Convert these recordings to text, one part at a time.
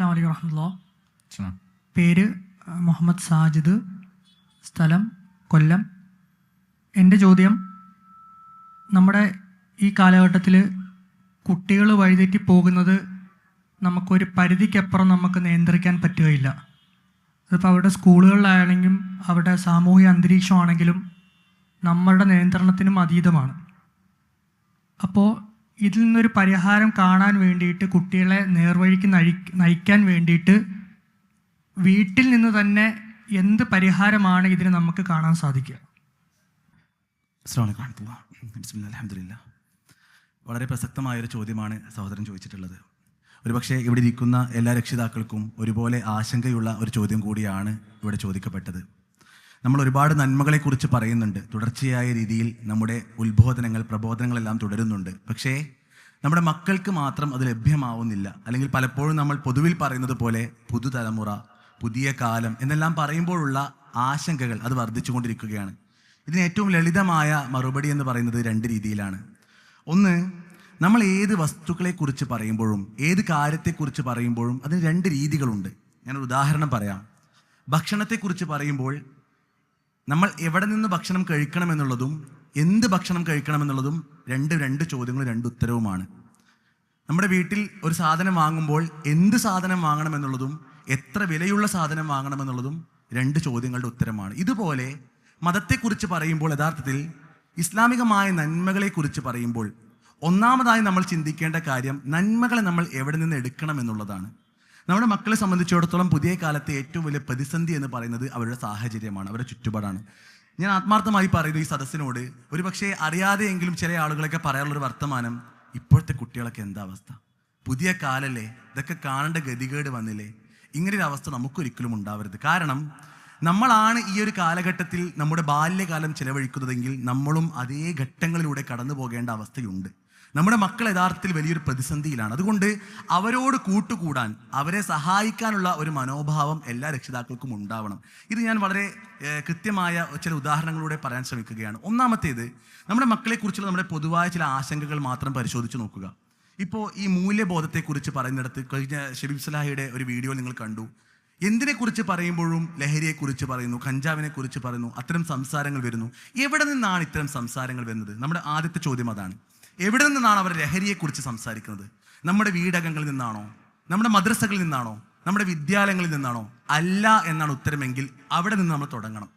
അസ്സാം വലൈക്കും വറഹമുല്ല പേര് മുഹമ്മദ് സാജിദ്. സ്ഥലം കൊല്ലം. എന്റെ ചോദ്യം നമ്മുടെ ഈ കാലഘട്ടത്തിൽ കുട്ടികൾ വഴിതെറ്റി പോകുന്നത് നമുക്കൊരു പരിധിക്കപ്പുറം നമുക്ക് നിയന്ത്രിക്കാൻ പറ്റുകയില്ല. അതിപ്പോൾ അവരുടെ സ്കൂളുകളിലാണെങ്കിലും അവരുടെ സാമൂഹിക അന്തരീക്ഷമാണെങ്കിലും നമ്മളുടെ നിയന്ത്രണത്തിനും അതീതമാണ്. അപ്പോൾ ഇതിൽ നിന്നൊരു പരിഹാരം കാണാൻ വേണ്ടിയിട്ട് കുട്ടികളെ നേർവഴിക്ക് നയി നയിക്കാൻ വേണ്ടിയിട്ട് വീട്ടിൽ നിന്ന് തന്നെ എന്ത് പരിഹാരമാണ് ഇതിന് നമുക്ക് കാണാൻ സാധിക്കുക? അൽഹംദുലില്ലാ. വളരെ പ്രസക്തമായൊരു ചോദ്യമാണ് സഹോദരൻ ചോദിച്ചിട്ടുള്ളത്. ഒരുപക്ഷെ ഇവിടെ ഇരിക്കുന്ന എല്ലാ രക്ഷിതാക്കൾക്കും ഒരുപോലെ ആശങ്കയുള്ള ഒരു ചോദ്യം കൂടിയാണ് ഇവിടെ ചോദിക്കപ്പെട്ടത്. നമ്മൾ ഒരുപാട് നന്മകളെക്കുറിച്ച് പറയുന്നുണ്ട്. തുടർച്ചയായ രീതിയിൽ നമ്മുടെ ഉത്ബോധനങ്ങൾ പ്രബോധനങ്ങളെല്ലാം തുടരുന്നുണ്ട്. പക്ഷേ നമ്മുടെ മക്കൾക്ക് മാത്രം അത് ലഭ്യമാവുന്നില്ല. അല്ലെങ്കിൽ പലപ്പോഴും നമ്മൾ പൊതുവിൽ പറയുന്നത് പോലെ പുതുതലമുറ പുതിയ കാലം എന്നെല്ലാം പറയുമ്പോഴുള്ള ആശങ്കകൾ അത് വർദ്ധിച്ചുകൊണ്ടിരിക്കുകയാണ്. ഇതിന് ഏറ്റവും ലളിതമായ മറുപടി എന്ന് പറയുന്നത് രണ്ട് രീതിയിലാണ്. ഒന്ന് നമ്മൾ ഏത് വസ്തുക്കളെക്കുറിച്ച് പറയുമ്പോഴും ഏത് കാര്യത്തെക്കുറിച്ച് പറയുമ്പോഴും അതിന് രണ്ട് രീതികളുണ്ട്. ഞാനൊരു ഉദാഹരണം പറയാം. ഭക്ഷണത്തെക്കുറിച്ച് പറയുമ്പോൾ നമ്മൾ എവിടെ നിന്ന് ഭക്ഷണം കഴിക്കണമെന്നുള്ളതും എന്ത് ഭക്ഷണം കഴിക്കണമെന്നുള്ളതും രണ്ട് രണ്ട് ചോദ്യങ്ങളും രണ്ട് ഉത്തരവുമാണ്. നമ്മുടെ വീട്ടിൽ ഒരു സാധനം വാങ്ങുമ്പോൾ എന്ത് സാധനം വാങ്ങണമെന്നുള്ളതും എത്ര വിലയുള്ള സാധനം വാങ്ങണമെന്നുള്ളതും രണ്ട് ചോദ്യങ്ങളുടെ ഉത്തരമാണ്. ഇതുപോലെ മതത്തെക്കുറിച്ച് പറയുമ്പോൾ യഥാർത്ഥത്തിൽ ഇസ്ലാമികമായ നന്മകളെക്കുറിച്ച് പറയുമ്പോൾ ഒന്നാമതായി നമ്മൾ ചിന്തിക്കേണ്ട കാര്യം നന്മകളെ നമ്മൾ എവിടെ നിന്ന് എടുക്കണം എന്നുള്ളതാണ്. നമ്മുടെ മക്കളെ സംബന്ധിച്ചിടത്തോളം പുതിയ കാലത്തെ ഏറ്റവും വലിയ പ്രതിസന്ധി എന്ന് പറയുന്നത് അവരുടെ സാഹചര്യമാണ് അവരുടെ ചുറ്റുപാടാണ്. ഞാൻ ആത്മാർത്ഥമായി പറയുന്നു ഈ സദസ്സിനോട് ഒരു പക്ഷേ അറിയാതെയെങ്കിലും ചില ആളുകളൊക്കെ പറയാനുള്ളൊരു വർത്തമാനം ഇപ്പോഴത്തെ കുട്ടികളൊക്കെ എന്താ അവസ്ഥ? പുതിയ കാലല്ലേ ഇതൊക്കെ കാണേണ്ട ഗതികേട് വന്നില്ലേ? ഇങ്ങനെ ഒരു അവസ്ഥ നമുക്കൊരിക്കലും ഉണ്ടാവരുത്. കാരണം നമ്മളാണ് ഈ ഒരു കാലഘട്ടത്തിൽ നമ്മുടെ ബാല്യകാലം ചിലവഴിക്കുന്നതെങ്കിൽ നമ്മളും അതേ ഘട്ടങ്ങളിലൂടെ കടന്നു പോകേണ്ട അവസ്ഥയുണ്ട്. നമ്മുടെ മക്കൾ യഥാർത്ഥത്തിൽ വലിയൊരു പ്രതിസന്ധിയിലാണ്. അതുകൊണ്ട് അവരോട് കൂട്ടുകൂടാൻ അവരെ സഹായിക്കാനുള്ള ഒരു മനോഭാവം എല്ലാ രക്ഷിതാക്കൾക്കും ഉണ്ടാവണം. ഇത് ഞാൻ വളരെ കൃത്യമായ ചില ഉദാഹരണങ്ങളിലൂടെ പറയാൻ ശ്രമിക്കുകയാണ്. ഒന്നാമത്തേത് നമ്മുടെ മക്കളെക്കുറിച്ചുള്ള നമ്മുടെ പൊതുവായ ചില ആശങ്കകൾ മാത്രം പരിശോധിച്ച് നോക്കുക. ഇപ്പോൾ ഈ മൂല്യബോധത്തെക്കുറിച്ച് പറയുന്നിടത്ത് കഴിഞ്ഞ ഷെബീബ് സലാഹിയുടെ ഒരു വീഡിയോ നിങ്ങൾ കണ്ടു. എന്തിനെക്കുറിച്ച് പറയുമ്പോഴും ലഹരിയെക്കുറിച്ച് പറയുന്നു കഞ്ചാവിനെക്കുറിച്ച് പറയുന്നു അത്തരം സംസാരങ്ങൾ വരുന്നു. എവിടെ നിന്നാണ് ഇത്തരം സംസാരങ്ങൾ വരുന്നത്? നമ്മുടെ ആദ്യത്തെ ചോദ്യം അതാണ്. എവിടെ നിന്നാണ് അവർ ലഹരിയെക്കുറിച്ച് സംസാരിക്കുന്നത്? നമ്മുടെ വീടകങ്ങളിൽ നിന്നാണോ? നമ്മുടെ മദ്രസകളിൽ നിന്നാണോ? നമ്മുടെ വിദ്യാലയങ്ങളിൽ നിന്നാണോ? അല്ല എന്നാണ് ഉത്തരമെങ്കിൽ അവിടെ നിന്ന് നമ്മൾ തുടങ്ങണം.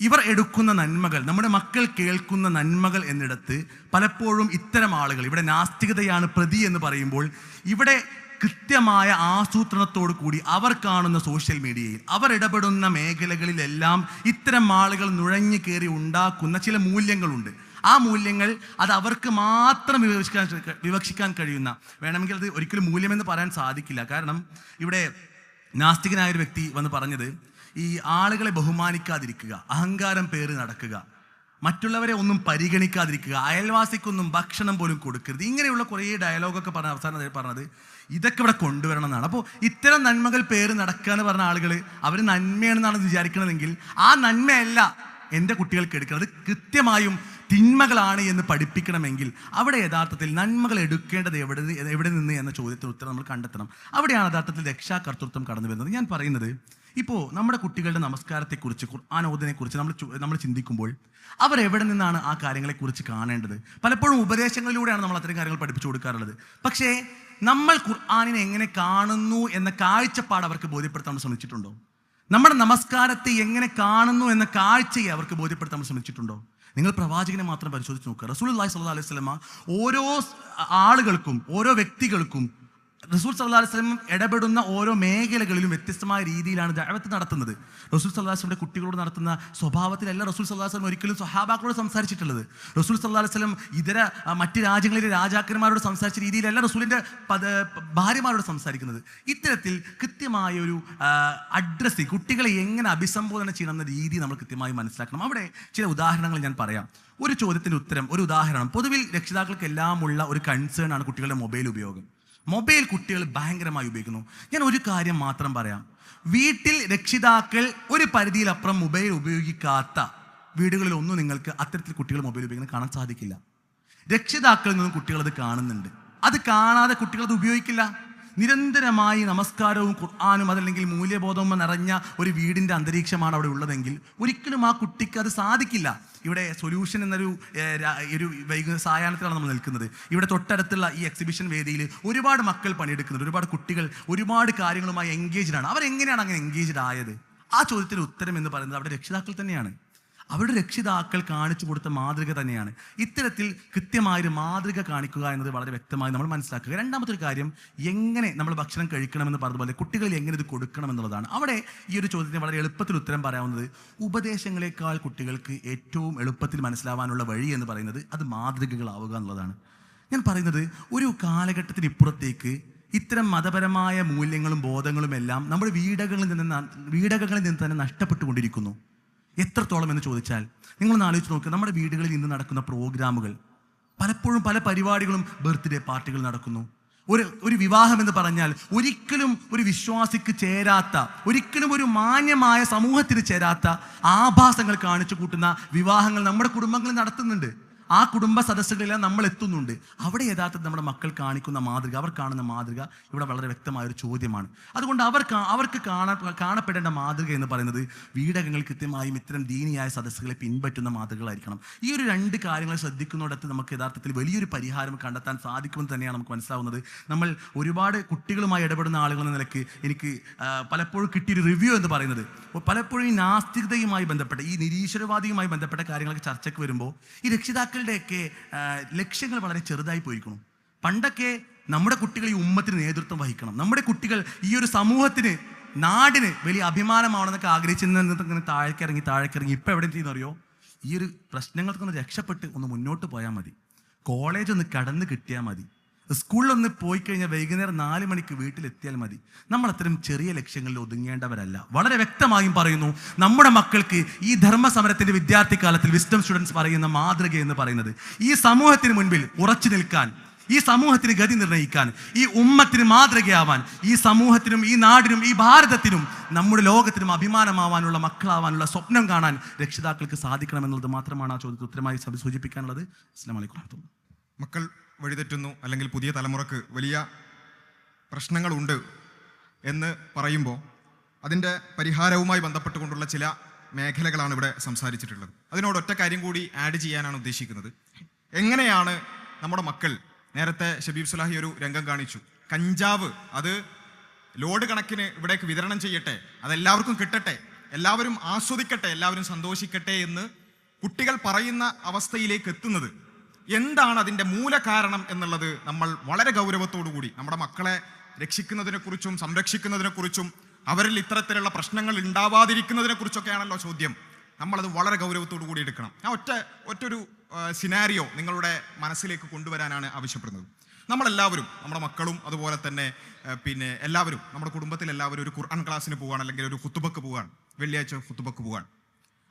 ഇവർ എടുക്കുന്ന നന്മകൾ നമ്മുടെ മക്കൾ കേൾക്കുന്ന നന്മകൾ എന്നിടത്ത് പലപ്പോഴും ഇത്തരം ആളുകൾ ഇവിടെ നാസ്തികതയാണ് പ്രതി എന്ന് പറയുമ്പോൾ ഇവിടെ കൃത്യമായ ആസൂത്രണത്തോടു കൂടി അവർ കാണുന്ന സോഷ്യൽ മീഡിയയിൽ അവർ ഇടപെടുന്ന മേഖലകളിലെല്ലാം ഇത്തരം ആളുകൾ നുഴഞ്ഞു കയറി ഉണ്ടാക്കുന്ന ചില മൂല്യങ്ങളുണ്ട്. ആ മൂല്യങ്ങൾ അത് അവർക്ക് മാത്രം വിവക്ഷിക്കാൻ വിവക്ഷിക്കാൻ കഴിയുന്ന വേണമെങ്കിൽ അത് ഒരിക്കലും മൂല്യമെന്ന് പറയാൻ സാധിക്കില്ല. കാരണം ഇവിടെ നാസ്തികനായ ഒരു വ്യക്തി വന്ന് പറഞ്ഞത് ഈ ആളുകളെ ബഹുമാനിക്കാതിരിക്കുക അഹങ്കാരം പേര് നടക്കുക മറ്റുള്ളവരെ ഒന്നും പരിഗണിക്കാതിരിക്കുക അയൽവാസിക്കൊന്നും ഭക്ഷണം പോലും കൊടുക്കരുത് ഇങ്ങനെയുള്ള കുറേ ഡയലോഗൊക്കെ പറഞ്ഞ അവസാനം പറഞ്ഞത് ഇതൊക്കെ ഇവിടെ കൊണ്ടുവരണം എന്നാണ്. അപ്പോൾ ഇത്തരം നന്മകൾ പേര് നടക്കുക എന്ന് പറഞ്ഞ ആളുകൾ അവർ നന്മയാണെന്നാണ് വിചാരിക്കണമെങ്കിൽ ആ നന്മയല്ല എന്റെ കുട്ടികൾക്ക് എടുക്കുന്നത് കൃത്യമായും തിന്മകളാണ് എന്ന് പഠിപ്പിക്കണമെങ്കിൽ അവിടെ യഥാർത്ഥത്തിൽ നന്മകൾ എടുക്കേണ്ടത് എവിടെ എവിടെ നിന്ന് എന്ന ചോദ്യത്തിന് ഉത്തരം നമ്മൾ കണ്ടെത്തണം. അവിടെയാണ് യഥാർത്ഥത്തിൽ രക്ഷാകർത്തൃത്വം കടന്നു വരുന്നത്. ഞാൻ പറയുന്നത് ഇപ്പോൾ നമ്മുടെ കുട്ടികളുടെ നമസ്കാരത്തെക്കുറിച്ച് ഖുർആൻ ഓതിനെക്കുറിച്ച് നമ്മൾ നമ്മൾ ചിന്തിക്കുമ്പോൾ അവർ എവിടെ നിന്നാണ് ആ കാര്യങ്ങളെക്കുറിച്ച് കാണേണ്ടത്? പലപ്പോഴും ഉപദേശങ്ങളിലൂടെയാണ് നമ്മൾ അത്തരം കാര്യങ്ങൾ പഠിപ്പിച്ചു കൊടുക്കാറുള്ളത്. പക്ഷേ നമ്മൾ ഖുർആാനിനെ എങ്ങനെ കാണുന്നു എന്ന കാഴ്ചപ്പാട് അവർക്ക് ബോധ്യപ്പെടുത്താൻ ശ്രമിച്ചിട്ടുണ്ടോ? നമ്മുടെ നമസ്കാരത്തെ എങ്ങനെ കാണുന്നു എന്ന കാഴ്ചയെ അവർക്ക് ബോധ്യപ്പെടുത്താൻ ശ്രമിച്ചിട്ടുണ്ടോ? നിങ്ങൾ പ്രവാചകനെ മാത്രം പരിശോധിച്ച് നോക്കുക. റസൂൽ അള്ളാഹി സ്വല്ലാ അലൈഹി സ്വലമ ഓരോ ആളുകൾക്കും ഓരോ വ്യക്തികൾക്കും റസൂൽ സല്ലാ സ്വലം ഇടപെടുന്ന ഓരോ മേഖലകളിലും വ്യത്യസ്തമായ രീതിയിലാണ് ദഴവത്ത് നടത്തുന്നത്. റസൂൽ സല്ലാ വസ്ലമിന്റെ കുട്ടികളോട് നടത്തുന്ന സ്വഭാവത്തിലല്ല റസൂൽ സല്ലാ വസ്ലം ഒരിക്കലും സ്വഹാബാക്കളോട് സംസാരിച്ചിട്ടുള്ളത്. റസൂൽ സല്ലാ സ്വലം ഇതര മറ്റ് രാജ്യങ്ങളിലെ രാജാക്കന്മാരോട് സംസാരിച്ച രീതിയിലല്ല റസൂലിന്റെ പദ ഭാര്യമാരോട് സംസാരിക്കുന്നത്. ഇത്തരത്തിൽ കൃത്യമായ ഒരു കുട്ടികളെ എങ്ങനെ അഭിസംബോധന ചെയ്യണം എന്ന രീതി നമ്മൾ കൃത്യമായി മനസ്സിലാക്കണം. അവിടെ ചില ഉദാഹരണങ്ങൾ ഞാൻ പറയാം. ഒരു ചോദ്യത്തിന്റെ ഉത്തരം ഒരു ഉദാഹരണം. പൊതുവിൽ രക്ഷിതാക്കൾക്ക് ഒരു കൺസേൺ ആണ് കുട്ടികളുടെ മൊബൈൽ ഉപയോഗം. മൊബൈൽ കുട്ടികൾ ഭയങ്കരമായി ഉപയോഗിക്കുന്നു. ഞാൻ ഒരു കാര്യം മാത്രം പറയാം. വീട്ടിൽ രക്ഷിതാക്കൾ ഒരു പരിധിയിലപ്പുറം മൊബൈൽ ഉപയോഗിക്കാത്ത വീടുകളിലൊന്നും നിങ്ങൾക്ക് അത്തരത്തിൽ കുട്ടികൾ മൊബൈൽ ഉപയോഗിക്കുന്നത് കാണാൻ സാധിക്കില്ല. രക്ഷിതാക്കളിൽ നിന്നും കുട്ടികളത് കാണുന്നുണ്ട്. അത് കാണാതെ കുട്ടികളത് ഉപയോഗിക്കില്ല. നിരന്തരമായി നമസ്കാരവും ഖുർആാനും അതല്ലെങ്കിൽ മൂല്യബോധവും നിറഞ്ഞ ഒരു വീടിന്റെ അന്തരീക്ഷമാണ് അവിടെ ഉള്ളതെങ്കിൽ ഒരിക്കലും ആ കുട്ടിക്ക് അത് സാധിക്കില്ല. ഇവിടെ സൊല്യൂഷൻ എന്നൊരു ഒരു വൈകു സായാഹ്നത്തിലാണ് നമ്മൾ നിൽക്കുന്നത്. ഇവിടെ തൊട്ടടുത്തുള്ള ഈ എക്സിബിഷൻ വേദിയിൽ ഒരുപാട് മക്കൾ പണിയെടുക്കുന്നുണ്ട്. ഒരുപാട് കുട്ടികൾ ഒരുപാട് കാര്യങ്ങളുമായി എൻഗേജ്ഡ് ആണ്. അവരെങ്ങനെയാണ് അങ്ങനെ എൻഗേജ്ഡ് ആയത്? ആ ചോദ്യത്തിന് ഉത്തരം എന്ന് പറയുന്നത് അവിടെ രക്ഷിതാക്കൾ തന്നെയാണ്. അവരുടെ രക്ഷിതാക്കൾ കാണിച്ചു കൊടുത്ത മാതൃക തന്നെയാണ്. ഇത്തരത്തിൽ കൃത്യമായൊരു മാതൃക കാണിക്കുക എന്നത് വളരെ വ്യക്തമായി നമ്മൾ മനസ്സിലാക്കുക. രണ്ടാമത്തെ ഒരു കാര്യം എങ്ങനെ നമ്മൾ ഭക്ഷണം കഴിക്കണമെന്ന് പറഞ്ഞതുപോലെ കുട്ടികളിൽ എങ്ങനെ ഇത് കൊടുക്കണം എന്നുള്ളതാണ്. അവിടെ ഈ ഒരു ചോദ്യത്തിന് വളരെ എളുപ്പത്തിൽ ഉത്തരം പറയാവുന്നത് ഉപദേശങ്ങളെക്കാൾ കുട്ടികൾക്ക് ഏറ്റവും എളുപ്പത്തിൽ മനസ്സിലാവാനുള്ള വഴി എന്ന് പറയുന്നത് അത് മാതൃകകളാവുക എന്നുള്ളതാണ്. ഞാൻ പറയുന്നത് ഒരു കാലഘട്ടത്തിന് ഇപ്പുറത്തേക്ക് ഇത്തരം മതപരമായ മൂല്യങ്ങളും ബോധങ്ങളും എല്ലാം നമ്മുടെ വീടകളിൽ നിന്ന് വീടകങ്ങളിൽ നിന്ന് തന്നെ നഷ്ടപ്പെട്ടുകൊണ്ടിരിക്കുന്നു. എത്രത്തോളം എന്ന് ചോദിച്ചാൽ നിങ്ങളൊന്ന് ആലോചിച്ച് നോക്കുക നമ്മുടെ വീടുകളിൽ ഇന്ന് നടക്കുന്ന പ്രോഗ്രാമുകൾ പലപ്പോഴും പല പരിപാടികളും ബർത്ത്ഡേ പാർട്ടികൾ നടക്കുന്നു. ഒരു ഒരു വിവാഹം എന്ന് പറഞ്ഞാൽ ഒരിക്കലും ഒരു വിശ്വാസിക്ക് ചേരാത്ത ഒരിക്കലും ഒരു മാന്യമായ സമൂഹത്തിന് ചേരാത്ത ആഭാസങ്ങൾ കാണിച്ചു കൂട്ടുന്ന വിവാഹങ്ങൾ നമ്മുടെ കുടുംബങ്ങളിൽ നടത്തുന്നുണ്ട്. ആ കുടുംബ സദസ്സുകളിലെല്ലാം നമ്മൾ എത്തുന്നുണ്ട്. അവിടെ യഥാർത്ഥത്തിൽ നമ്മുടെ മക്കൾ കാണിക്കുന്ന മാതൃക അവർ കാണുന്ന മാതൃക ഇവിടെ വളരെ വ്യക്തമായ ഒരു ചോദ്യമാണ്. അതുകൊണ്ട് അവർ അവർക്ക് കാണാ കാണപ്പെടേണ്ട മാതൃക എന്ന് പറയുന്നത് വീടകങ്ങൾ കൃത്യമായും ഇത്തരം ദീനിയായ സദസ്സുകളെ പിൻപറ്റുന്ന മാതൃകകളായിരിക്കണം. ഈ ഒരു രണ്ട് കാര്യങ്ങൾ ശ്രദ്ധിക്കുന്നിടത്ത് നമുക്ക് യഥാർത്ഥത്തിൽ വലിയൊരു പരിഹാരം കണ്ടെത്താൻ സാധിക്കുമെന്ന് തന്നെയാണ് നമുക്ക് മനസ്സിലാവുന്നത്. നമ്മൾ ഒരുപാട് കുട്ടികളുമായി ഇടപെടുന്ന ആളുകൾ എന്ന നിലയ്ക്ക് എനിക്ക് പലപ്പോഴും കിട്ടിയൊരു റിവ്യൂ എന്ന് പറയുന്നത്. പലപ്പോഴും ഈ നാസ്തികതയുമായി ബന്ധപ്പെട്ട ഈ നിരീശ്വരവാദിയുമായി ബന്ധപ്പെട്ട കാര്യങ്ങളൊക്കെ ചർച്ചയ്ക്ക് വരുമ്പോൾ ഈ രക്ഷിതാക്കളുടെയൊക്കെ ലക്ഷ്യങ്ങൾ വളരെ ചെറുതായി പോയിരിക്കണം പണ്ടൊക്കെ നമ്മുടെ കുട്ടികൾ ഈ ഉമ്മത്തിന് നേതൃത്വം വഹിക്കണം. നമ്മുടെ കുട്ടികൾ ഈ ഒരു സമൂഹത്തിന് നാടിന് വലിയ അഭിമാനമാണെന്നൊക്കെ ആഗ്രഹിച്ചിരുന്ന താഴേക്കിറങ്ങി താഴേക്കിറങ്ങി ഇപ്പം എവിടെ ചെയ്യുന്നറിയോ ഈ ഒരു പ്രശ്നങ്ങൾക്കൊന്ന് രക്ഷപ്പെട്ട് ഒന്ന് മുന്നോട്ട് പോയാൽ മതി. കോളേജ് ഒന്ന് കടന്ന് കിട്ടിയാൽ മതി. സ്കൂളിലൊന്ന് പോയി കഴിഞ്ഞാൽ വൈകുന്നേരം നാല് മണിക്ക് വീട്ടിലെത്തിയാൽ മതി. നമ്മൾ അത്തരം ചെറിയ ലക്ഷ്യങ്ങളിൽ ഒതുങ്ങേണ്ടവരല്ല. വളരെ വ്യക്തമായും പറയുന്നു നമ്മുടെ മക്കൾക്ക് ഈ ധർമ്മ സമരത്തിന്റെ വിദ്യാർത്ഥി കാലത്തിൽ വിസ്ഡം സ്റ്റുഡൻസ് പറയുന്ന മാതൃക എന്ന് പറയുന്നത്. ഈ സമൂഹത്തിന് മുൻപിൽ ഉറച്ചു നിൽക്കാൻ ഈ സമൂഹത്തിന് ഗതി നിർണയിക്കാൻ ഈ ഉമ്മത്തിന് മാതൃകയാവാൻ ഈ സമൂഹത്തിനും ഈ നാടിനും ഈ ഭാരതത്തിനും നമ്മുടെ ലോകത്തിനും അഭിമാനമാവാനുള്ള മക്കളാവാനുള്ള സ്വപ്നം കാണാൻ രക്ഷിതാക്കൾക്ക് സാധിക്കണമെന്നുള്ളത് മാത്രമാണ് ആ ചോദ്യത്തിന് ഉത്തരമായി സൂചിപ്പിക്കാനുള്ളത്. അസ്ലാം വലൈക്കും. മക്കൾ വഴിതെറ്റുന്നു അല്ലെങ്കിൽ പുതിയ തലമുറയ്ക്ക് വലിയ പ്രശ്നങ്ങളുണ്ട് എന്ന് പറയുമ്പോൾ അതിന്റെ പരിഹാരവുമായി ബന്ധപ്പെട്ടുകൊണ്ടുള്ള ചില മേഖലകളാണ് ഇവിടെ സംസാരിച്ചിട്ടുള്ളത്. അതിനോട് ഒറ്റ കാര്യം കൂടി ആഡ് ചെയ്യാനാണ് ഉദ്ദേശിക്കുന്നത്. എങ്ങനെയാണ് നമ്മുടെ മക്കൾ നേരത്തെ ഷബീബ് സുലാഹി ഒരു രംഗം കാണിച്ചു. കഞ്ചാവ് അത് ലോഡ് കണക്കിന് ഇവിടേക്ക് വിതരണം ചെയ്യട്ടെ അതെല്ലാവർക്കും കിട്ടട്ടെ എല്ലാവരും ആസ്വദിക്കട്ടെ എല്ലാവരും സന്തോഷിക്കട്ടെ എന്ന് കുട്ടികൾ പറയുന്ന അവസ്ഥയിലേക്ക് എത്തുന്നത് എന്താണ് അതിന്റെ മൂലകാരണം എന്നുള്ളത് നമ്മൾ വളരെ കൂടി നമ്മുടെ മക്കളെ രക്ഷിക്കുന്നതിനെക്കുറിച്ചും സംരക്ഷിക്കുന്നതിനെക്കുറിച്ചും അവരിൽ ഇത്തരത്തിലുള്ള പ്രശ്നങ്ങൾ ഉണ്ടാവാതിരിക്കുന്നതിനെക്കുറിച്ചൊക്കെയാണല്ലോ ചോദ്യം. നമ്മളത് വളരെ ഗൗരവത്തോടു കൂടി എടുക്കണം. ഞാൻ ഒറ്റ ഒറ്റൊരു സിനാരിയോ നിങ്ങളുടെ മനസ്സിലേക്ക് കൊണ്ടുവരാനാണ് ആവശ്യപ്പെടുന്നത്. നമ്മളെല്ലാവരും നമ്മുടെ മക്കളും അതുപോലെ തന്നെ പിന്നെ എല്ലാവരും നമ്മുടെ കുടുംബത്തിൽ എല്ലാവരും ഒരു ഖുർആൻ ക്ലാസ്സിന് പോവുകയാണ് അല്ലെങ്കിൽ ഒരു ഹുത്തുബക്ക് പോവുകയാണ് വെള്ളിയാഴ്ച ഹുത്തുബക്ക് പോവുകയാണ്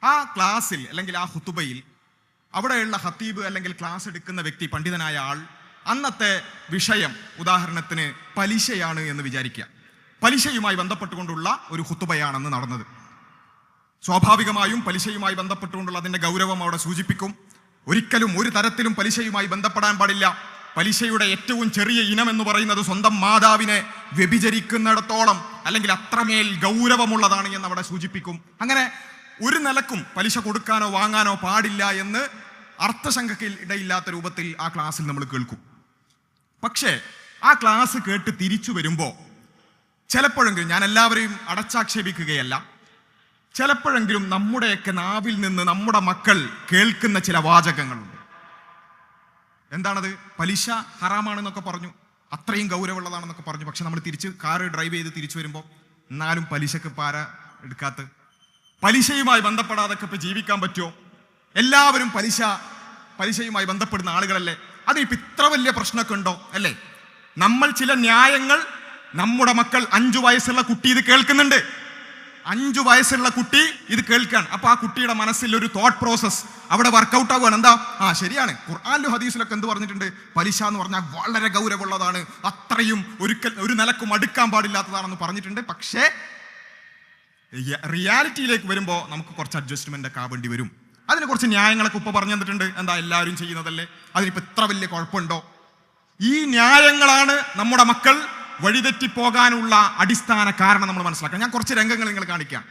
ആ ക്ലാസ്സിൽ അല്ലെങ്കിൽ ആ ഹുത്തുബയിൽ അവിടെയുള്ള ഹത്തീബ് അല്ലെങ്കിൽ ക്ലാസ് എടുക്കുന്ന വ്യക്തി പണ്ഡിതനായ ആൾ അന്നത്തെ വിഷയം ഉദാഹരണത്തിന് പലിശയാണ് എന്ന് വിചാരിക്കുക. പലിശയുമായി ബന്ധപ്പെട്ടുകൊണ്ടുള്ള ഒരു ഹുത്തുബയാണെന്ന് നടന്നത്. സ്വാഭാവികമായും പലിശയുമായി ബന്ധപ്പെട്ടുകൊണ്ടുള്ള അതിന്റെ ഗൗരവം അവിടെ സൂചിപ്പിക്കും. ഒരിക്കലും ഒരു തരത്തിലും പലിശയുമായി ബന്ധപ്പെടാൻ പാടില്ല. പലിശയുടെ ഏറ്റവും ചെറിയ ഇനം എന്ന് പറയുന്നത് സ്വന്തം മാതാവിനെ വ്യഭിചരിക്കുന്നിടത്തോളം അല്ലെങ്കിൽ അത്രമേൽ ഗൗരവമുള്ളതാണ് എന്ന് അവിടെ സൂചിപ്പിക്കും. അങ്ങനെ ഒരു നിലക്കും പലിശ കൊടുക്കാനോ വാങ്ങാനോ പാടില്ല എന്ന് അർത്ഥശങ്കയ്ക്ക് ഇടയില്ലാത്ത രൂപത്തിൽ ആ ക്ലാസ്സിൽ നമ്മൾ കേൾക്കും. പക്ഷേ ആ ക്ലാസ് കേട്ട് തിരിച്ചു വരുമ്പോൾ ചിലപ്പോഴെങ്കിലും ഞാൻ എല്ലാവരെയും അടച്ചാക്ഷേപിക്കുകയല്ല. ചിലപ്പോഴെങ്കിലും നമ്മുടെയൊക്കെ നാവിൽ നിന്ന് നമ്മുടെ മക്കൾ കേൾക്കുന്ന ചില വാചകങ്ങളുണ്ട്. എന്താണത്? പലിശ ഹറാമാണെന്നൊക്കെ പറഞ്ഞു. അത്രയും ഗൗരവമുള്ളതാണെന്നൊക്കെ പറഞ്ഞു. പക്ഷെ നമ്മൾ തിരിച്ച് കാറ് ഡ്രൈവ് ചെയ്ത് തിരിച്ചു വരുമ്പോൾ എന്നാലും പലിശക്ക് പാര എടുക്കാത്ത. പലിശയുമായി ബന്ധപ്പെടാതൊക്കെ ഇപ്പം ജീവിക്കാൻ പറ്റുമോ എല്ലാവരും പലിശ പലിശയുമായി ബന്ധപ്പെടുന്ന ആളുകളല്ലേ? അതിപ്പോൾ ഇത്ര വലിയ പ്രശ്നമൊക്കെ ഉണ്ടോ? അല്ലേ? നമ്മൾ ചില ന്യായങ്ങൾ നമ്മുടെ മക്കൾ അഞ്ചു വയസ്സുള്ള കുട്ടി ഇത് കേൾക്കുന്നുണ്ട്. അഞ്ചു വയസ്സുള്ള കുട്ടി ഇത് കേൾക്കാൻ അപ്പൊ ആ കുട്ടിയുടെ മനസ്സിൽ ഒരു തോട്ട് പ്രോസസ് അവിടെ വർക്കൗട്ട് ആവുകയാണ്. എന്താ? ആ ശരിയാണ്. ഖുർആാനിലും ഹദീസിലൊക്കെ എന്ത് പറഞ്ഞിട്ടുണ്ട്? പലിശ എന്ന് പറഞ്ഞാൽ വളരെ ഗൗരവമുള്ളതാണ്. അത്രയും ഒരിക്കൽ ഒരു നിലക്കും അടുക്കാൻ പാടില്ലാത്തതാണെന്ന് പറഞ്ഞിട്ടുണ്ട്. പക്ഷേ റിയാലിറ്റിയിലേക്ക് വരുമ്പോൾ നമുക്ക് കുറച്ച് അഡ്ജസ്റ്റ്മെന്റ് ഒക്കെ ആവേണ്ടി വരും. അതിന് കുറച്ച് ന്യായങ്ങളൊക്കെ ഉപ്പ പറഞ്ഞു തന്നിട്ടുണ്ട്. എന്താ എല്ലാവരും ചെയ്യുന്നതല്ലേ? അതിനിപ്പോ ഇത്ര വലിയ കുഴപ്പമുണ്ടോ? ഈ ന്യായങ്ങളാണ് നമ്മുടെ മക്കൾ വഴിതെറ്റിപ്പോകാനുള്ള അടിസ്ഥാന കാരണം നമ്മൾ മനസ്സിലാക്കാം ഞാൻ കുറച്ച് രംഗങ്ങൾ നിങ്ങൾ കാണിക്കാം.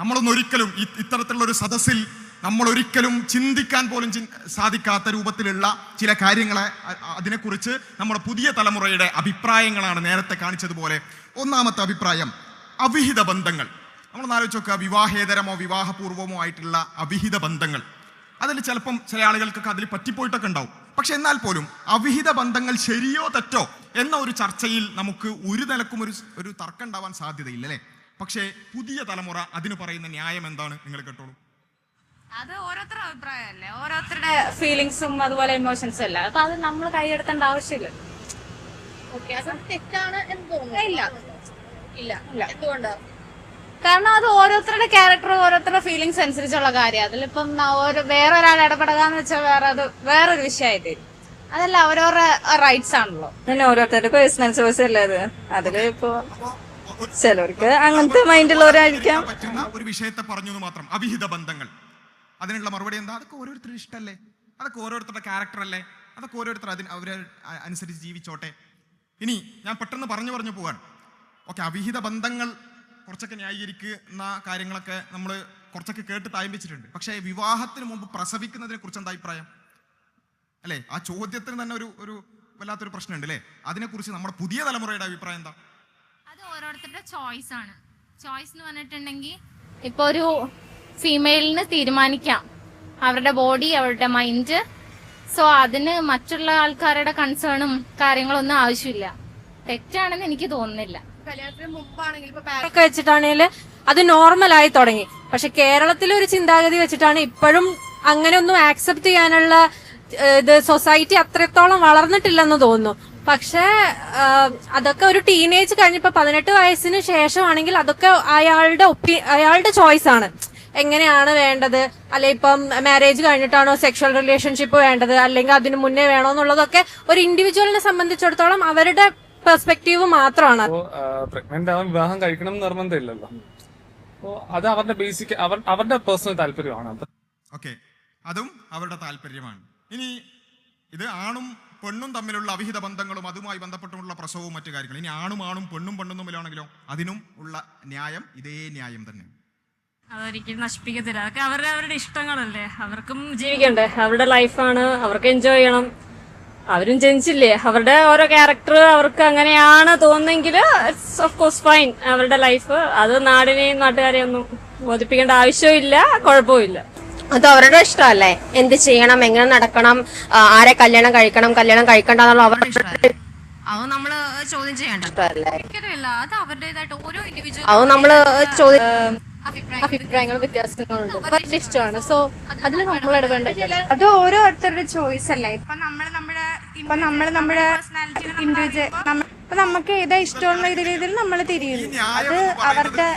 നമ്മളൊന്നും ഒരിക്കലും ഇത്തരത്തിലുള്ള ഒരു സദസ്സിൽ നമ്മൾ ഒരിക്കലും ചിന്തിക്കാൻ പോലും സാധിക്കാത്ത രൂപത്തിലുള്ള ചില കാര്യങ്ങളെ അതിനെക്കുറിച്ച് നമ്മുടെ പുതിയ തലമുറയുടെ അഭിപ്രായങ്ങളാണ് നേരത്തെ കാണിച്ചതുപോലെ. ഒന്നാമത്തെ അഭിപ്രായം അവിഹിത ബന്ധങ്ങൾ. നമ്മൾ ആലോചിച്ച് നോക്കുക വിവാഹേതരമോ വിവാഹപൂർവമോ ആയിട്ടുള്ള അവിഹിത ബന്ധങ്ങൾ. അതിൽ ചിലപ്പം ചില ആളുകൾക്കൊക്കെ അതിൽ പറ്റിപ്പോയിട്ടൊക്കെ ഉണ്ടാവും. പക്ഷെ എന്നാൽ പോലും അവിഹിത ബന്ധങ്ങൾ ശരിയോ തെറ്റോ എന്ന ഒരു ചർച്ചയിൽ നമുക്ക് ഒരു നിലക്കും ഒരു ഒരു തർക്കം ഉണ്ടാവാൻ സാധ്യതയില്ല അല്ലേ? പക്ഷേ പുതിയ തലമുറ അതിന് പറയുന്ന ന്യായം എന്താണ്? നിങ്ങൾ കേട്ടോളൂ. അത് ഓരോരുത്തരുടെ അഭിപ്രായമല്ലേ? ഓരോരുത്തരുടെ ഫീലിങ്സും അതുപോലെ ഇമോഷൻസും അല്ല? അപ്പൊ അത് നമ്മൾ കൈയെടുത്തേണ്ട ആവശ്യമില്ല. ഓക്കെ അത് തെറ്റാണ് എന്ന് തോന്നുന്നു. ഇല്ല. ഇല്ല. ഇല്ല. എന്തുകൊണ്ട്? കാരണം അത് ഓരോരുത്തരുടെ ക്യാരക്ടർ ഓരോരുത്തരുടെ ഫീലിങ്സ് അനുസരിച്ചുള്ള കാര്യം. അതിലിപ്പം ഒരു വേറെ ഒരാൾ ഇടപെടുക എന്ന് വെച്ചാൽ വേറെ അത് വേറൊരു വിഷയമായിട്ട്. അതല്ല അവരവരുടെ റൈറ്റ്സ് ആണല്ലോ. പിന്നെ ഓരോരുത്തരുടെ പേഴ്സണൽ ചോയ്സ് അല്ലേ അത്? അതിൽ ഇപ്പൊ ചിലർക്ക് അങ്ങനത്തെ മൈൻഡുള്ളവരായിരിക്കാം പറ്റുന്ന ഒരു വിഷയത്തെ പറഞ്ഞു എന്ന് മാത്രം. അവിഹിത ബന്ധങ്ങൾ. അതിനുള്ള മറുപടി എന്താ? അതൊക്കെ ഓരോരുത്തരുടെ ഇഷ്ടമല്ലേ അതൊക്കെ ഓരോരുത്തരുടെ ക്യാരക്ടർ അല്ലേ? അതൊക്കെ ഓരോരുത്തർ അതിന് അവരെ അനുസരിച്ച് ജീവിച്ചോട്ടെ. ഇനി ഞാൻ പെട്ടെന്ന് പറഞ്ഞു പറഞ്ഞു പോവാൻ ഓക്കെ അവിഹിത ബന്ധങ്ങൾ കുറച്ചൊക്കെ ന്യായീകരിക്കുന്ന കാര്യങ്ങളൊക്കെ നമ്മൾ കുറച്ചൊക്കെ കേട്ട് തായ്മിച്ചിട്ടുണ്ട് പക്ഷേ വിവാഹത്തിന് മുമ്പ് പ്രസവിക്കുന്നതിനെ കുറിച്ച് എന്താ അഭിപ്രായം? അല്ലേ? ആ ചോദ്യത്തിന് തന്നെ ഒരു ഒരു വല്ലാത്തൊരു പ്രശ്നമുണ്ട് അല്ലേ? അതിനെക്കുറിച്ച് നമ്മുടെ പുതിയ തലമുറയുടെ അഭിപ്രായം എന്താ? അത് ഓരോരുത്തരുടെ ചോയ്സ് ആണ്. ചോയ്സ് എന്ന് പറഞ്ഞിട്ടുണ്ടെങ്കിൽ ഇപ്പൊ ഒരു ഫീമെയിലിന് തീരുമാനിക്കാം. അവരുടെ ബോഡി അവരുടെ മൈൻഡ് സോ അതിന് മറ്റുള്ള ആൾക്കാരുടെ കൺസേണും കാര്യങ്ങളൊന്നും ആവശ്യമില്ല. തെറ്റാണെന്ന് എനിക്ക് തോന്നുന്നില്ല. കല്യാണത്തിന് വെച്ചിട്ടാണെങ്കിൽ അത് നോർമൽ ആയി തുടങ്ങി. പക്ഷെ കേരളത്തിലെ ഒരു ചിന്താഗതി വെച്ചിട്ടാണ് ഇപ്പോഴും അങ്ങനെ ഒന്നും ആക്സെപ്റ്റ് ചെയ്യാനുള്ള ഇത് സൊസൈറ്റി അത്രത്തോളം വളർന്നിട്ടില്ലെന്ന് തോന്നുന്നു. പക്ഷേ അതൊക്കെ ഒരു ടീനേജ് കഴിഞ്ഞപ്പോൾ പതിനെട്ട് വയസ്സിന് ശേഷമാണെങ്കിൽ അതൊക്കെ അയാളുടെ ഒപ്പി അയാളുടെ ചോയ്സ് ആണ്. എങ്ങനെയാണ് വേണ്ടത്? അല്ലെ ഇപ്പം മാരേജ് കഴിഞ്ഞിട്ടാണോ സെക്ഷൽ റിലേഷൻഷിപ്പ് വേണ്ടത്? അല്ലെങ്കിൽ അതിന് മുന്നേ വേണോ എന്നുള്ളതൊക്കെ ഒരു ഇൻഡിവിജ്വലിനെ സംബന്ധിച്ചിടത്തോളം അവരുടെ പെർസ്പെക്റ്റീവ് മാത്രമാണ്. പ്രഗ്നന്റ് ആവാൻ വിവാഹം കഴിക്കണം എന്ന് നിർബന്ധമില്ലല്ലോ. അപ്പോ അത് അവരുടെ ബേസിക് അവർ അവരുടെ പേഴ്സണൽ താല്പര്യമാണ്. ഓക്കെ അതും അവരുടെ താല്പര്യമാണ്. ഇനി ഇത് ആണും പെണ്ണും തമ്മിലുള്ള അവിഹിത ബന്ധങ്ങളും അതുമായി ബന്ധപ്പെട്ടുള്ള പ്രസവവും മറ്റു കാര്യങ്ങളും. ഇനി ആണും ആണും പെണ്ണും പെണ്ണും തമ്മിലാണെങ്കിലോ അതിനും ഉള്ള ന്യായം ഇതേ ന്യായം തന്നെ. അതൊരിക്കലും നശിപ്പിക്കത്തില്ല. അതൊക്കെ അവരുടെ അവരുടെ ഇഷ്ടങ്ങളല്ലേ. അവർക്കും ജീവിക്കണ്ടേ. അവരുടെ ലൈഫാണ് അവർക്ക് എൻജോയ് ചെയ്യണം. അവരും ജനിച്ചില്ലേ? അവരുടെ ഓരോ ക്യാരക്ടർ അവർക്ക് അങ്ങനെയാണ് തോന്നുന്നെങ്കിൽ ഇറ്റ്സ് ഓഫ് കോഴ്സ് ഫൈൻ അവരുടെ ലൈഫ് അത് നാടിനെയും നാട്ടുകാരെയും ഒന്നും ബോധിപ്പിക്കേണ്ട ആവശ്യമില്ല കുഴപ്പമില്ല അത് അവരുടെ ഇഷ്ടമല്ലേ? എന്ത് ചെയ്യണം? എങ്ങനെ നടക്കണം? ആരെ കല്യാണം കഴിക്കണം? കല്യാണം കഴിക്കണ്ട എന്നുള്ള അവരുടെ ഇഷ്ടമല്ലേ? അത് നമ്മൾ ചോദ്യം ചെയ്യേണ്ട ഇഷ്ടമല്ലേ? അത് അവരുടേതായിട്ട് ഓരോ ഇൻഡിവിജ്വൽ അത് നമ്മൾ ചോദ്യം അഭിപ്രായങ്ങൾ വ്യത്യാസങ്ങളുണ്ട് അവരുടെ ഇഷ്ടമാണ്. സോ അതിൽ നമ്മൾ ഇടപെടേണ്ട അത് ഓരോരുത്തരുടെ ചോയ്സ് അല്ലേ? ഇപ്പൊ നമ്മൾ നമ്മുടെ ഇപ്പൊ നമ്മൾ നമ്മുടെ ഇൻഡിവിജ്വൽ ഇപ്പൊ നമുക്ക് ഏതാ ഇഷ്ടമുള്ള ഇതിൽ നമ്മൾ തിരിയുന്നു. അത് അവരുടെ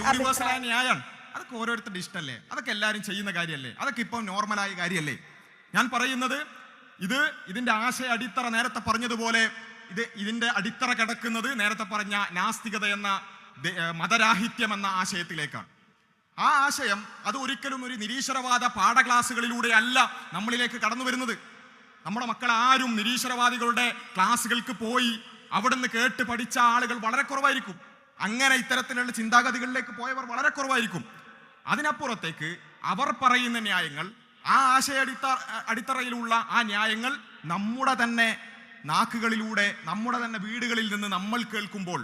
അതൊക്കെ ഓരോരുത്തരുടെ ഇഷ്ടമല്ലേ അതൊക്കെ എല്ലാവരും ചെയ്യുന്ന കാര്യമല്ലേ അതൊക്കെ ഇപ്പം നോർമലായ കാര്യമല്ലേ ഞാൻ പറയുന്നത് ഇത് ഇതിന്റെ ആശയ അടിത്തറ നേരത്തെ പറഞ്ഞതുപോലെ ഇത് ഇതിന്റെ അടിത്തറ കിടക്കുന്നത് നേരത്തെ പറഞ്ഞ നാസ്തികത എന്ന മതരാഹിത്യം എന്ന ആശയത്തിലേക്കാണ്. ആ ആശയം അത് ഒരിക്കലും ഒരു നിരീശ്വരവാദ പാഠക്ലാസ്സുകളിലൂടെ അല്ല നമ്മളിലേക്ക് കടന്നു വരുന്നത്. നമ്മുടെ മക്കൾ ആരും നിരീശ്വരവാദികളുടെ ക്ലാസ്സുകൾക്ക് പോയി അവിടുന്ന് കേട്ട് പഠിച്ച ആളുകൾ വളരെ കുറവായിരിക്കും. അങ്ങനെ ഇത്തരത്തിലുള്ള ചിന്താഗതികളിലേക്ക് പോയവർ വളരെ കുറവായിരിക്കും. അതിനപ്പുറത്തേക്ക് അവർ പറയുന്ന ന്യായങ്ങൾ ആ ആശയ അടിത്ത അടിത്തറയിലുള്ള ആ ന്യായങ്ങൾ നമ്മുടെ തന്നെ നാക്കുകളിലൂടെ നമ്മുടെ തന്നെ വീടുകളിൽ നിന്ന് നമ്മൾ കേൾക്കുമ്പോൾ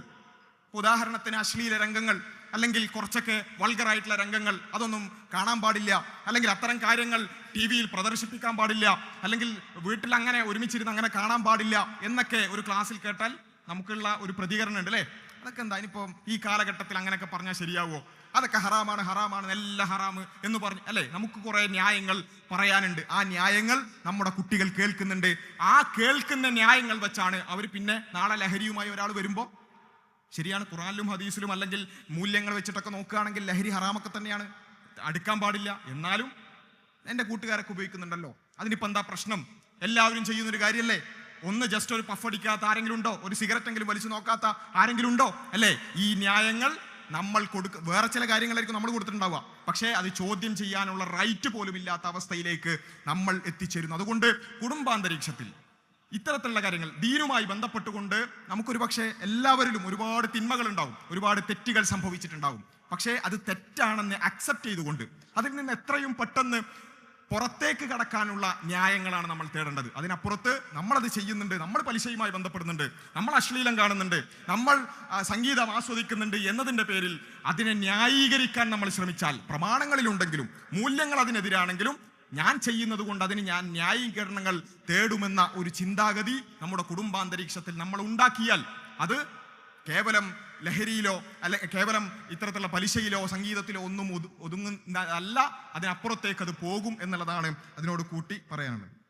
ഉദാഹരണത്തിന് അശ്ലീല രംഗങ്ങൾ അല്ലെങ്കിൽ കുറച്ചൊക്കെ വൾഗറായിട്ടുള്ള രംഗങ്ങൾ അതൊന്നും കാണാൻ പാടില്ല. അല്ലെങ്കിൽ അത്തരം കാര്യങ്ങൾ ടി വിയിൽ പ്രദർശിപ്പിക്കാൻ പാടില്ല. അല്ലെങ്കിൽ വീട്ടിൽ അങ്ങനെ ഒരുമിച്ചിരുന്ന് അങ്ങനെ കാണാൻ പാടില്ല എന്നൊക്കെ ഒരു ക്ലാസ്സിൽ കേട്ടാൽ നമുക്കുള്ള ഒരു പ്രതികരണം ഉണ്ട് അല്ലേ? അതൊക്കെ എന്താ? ഇനിയിപ്പോൾ ഈ കാലഘട്ടത്തിൽ അങ്ങനെയൊക്കെ പറഞ്ഞാൽ ശരിയാവുമോ അതൊക്കെ ഹറാമാണ് ഹറാമാണ് എല്ലാം ഹറാമ് എന്ന് പറഞ്ഞ് അല്ലേ? നമുക്ക് കുറേ ന്യായങ്ങൾ പറയാനുണ്ട്. ആ ന്യായങ്ങൾ നമ്മുടെ കുട്ടികൾ കേൾക്കുന്നുണ്ട്. ആ കേൾക്കുന്ന ന്യായങ്ങൾ വെച്ചാണ് അവർ പിന്നെ നാളെ ലഹരിയുമായി ഒരാൾ വരുമ്പോൾ ശരിയാണ് ഖുറാനിലും ഹദീസിലും അല്ലെങ്കിൽ മൂല്യങ്ങൾ വെച്ചിട്ടൊക്കെ നോക്കുകയാണെങ്കിൽ ലഹരി ഹറാമൊക്കെ തന്നെയാണ്. അടുക്കാൻ പാടില്ല. എന്നാലും എന്റെ കൂട്ടുകാരൊക്കെ ഉപയോഗിക്കുന്നുണ്ടല്ലോ. അതിനിപ്പോൾ എന്താ പ്രശ്നം? എല്ലാവരും ചെയ്യുന്നൊരു കാര്യമല്ലേ ഒന്ന് ജസ്റ്റ് ഒരു പഫ് അടിക്കാത്ത ആരെങ്കിലും ഉണ്ടോ? ഒരു സിഗരറ്റ് എങ്കിലും വലിച്ചു നോക്കാത്ത ആരെങ്കിലും ഉണ്ടോ? അല്ലേ? ഈ ന്യായങ്ങൾ നമ്മൾ കൊടുക്ക വേറെ ചില കാര്യങ്ങളായിരിക്കും നമ്മൾ കൊടുത്തിട്ടുണ്ടാവുക. പക്ഷേ അത് ചോദ്യം ചെയ്യാനുള്ള റൈറ്റ് പോലും ഇല്ലാത്ത അവസ്ഥയിലേക്ക് നമ്മൾ എത്തിച്ചേരുന്നു. അതുകൊണ്ട് കുടുംബാന്തരീക്ഷത്തിൽ ഇത്തരത്തിലുള്ള കാര്യങ്ങൾ ദീനുമായി ബന്ധപ്പെട്ടുകൊണ്ട് നമുക്കൊരു പക്ഷേ എല്ലാവരിലും ഒരുപാട് തിന്മകൾ ഉണ്ടാവും ഒരുപാട് തെറ്റുകൾ സംഭവിച്ചിട്ടുണ്ടാവും. പക്ഷേ അത് തെറ്റാണെന്ന് അക്സെപ്റ്റ് ചെയ്തുകൊണ്ട് അതിൽ നിന്ന് എത്രയും പെട്ടെന്ന് പുറത്തേക്ക് കടക്കാനുള്ള ന്യായങ്ങളാണ് നമ്മൾ തേടേണ്ടത്. അതിനപ്പുറത്ത് നമ്മളത് ചെയ്യുന്നുണ്ട് നമ്മൾ പലിശയുമായി ബന്ധപ്പെടുന്നുണ്ട് നമ്മൾ അശ്ലീലം കാണുന്നുണ്ട് നമ്മൾ സംഗീതം ആസ്വദിക്കുന്നുണ്ട് എന്നതിന്റെ പേരിൽ അതിനെ ന്യായീകരിക്കാൻ നമ്മൾ ശ്രമിച്ചാൽ പ്രമാണങ്ങളിലുണ്ടെങ്കിലും മൂല്യങ്ങൾ അതിനെതിരാണെങ്കിലും ഞാൻ ചെയ്യുന്നത് കൊണ്ട് അതിന് ഞാൻ ന്യായീകരണങ്ങൾ തേടുമെന്ന ഒരു ചിന്താഗതി നമ്മുടെ കുടുംബാന്തരീക്ഷത്തിൽ നമ്മൾ ഉണ്ടാക്കിയാൽ അത് കേവലം ലഹരിയിലോ അല്ലെ കേവലം ഇത്തരത്തിലുള്ള പലിശയിലോ സംഗീതത്തിലോ ഒന്നും ഒതു- ഒതുങ്ങുന്ന അല്ല അതിനപ്പുറത്തേക്ക് അത് പോകും എന്നുള്ളതാണ് അതിനോട് കൂട്ടി പറയാനുള്ളത്.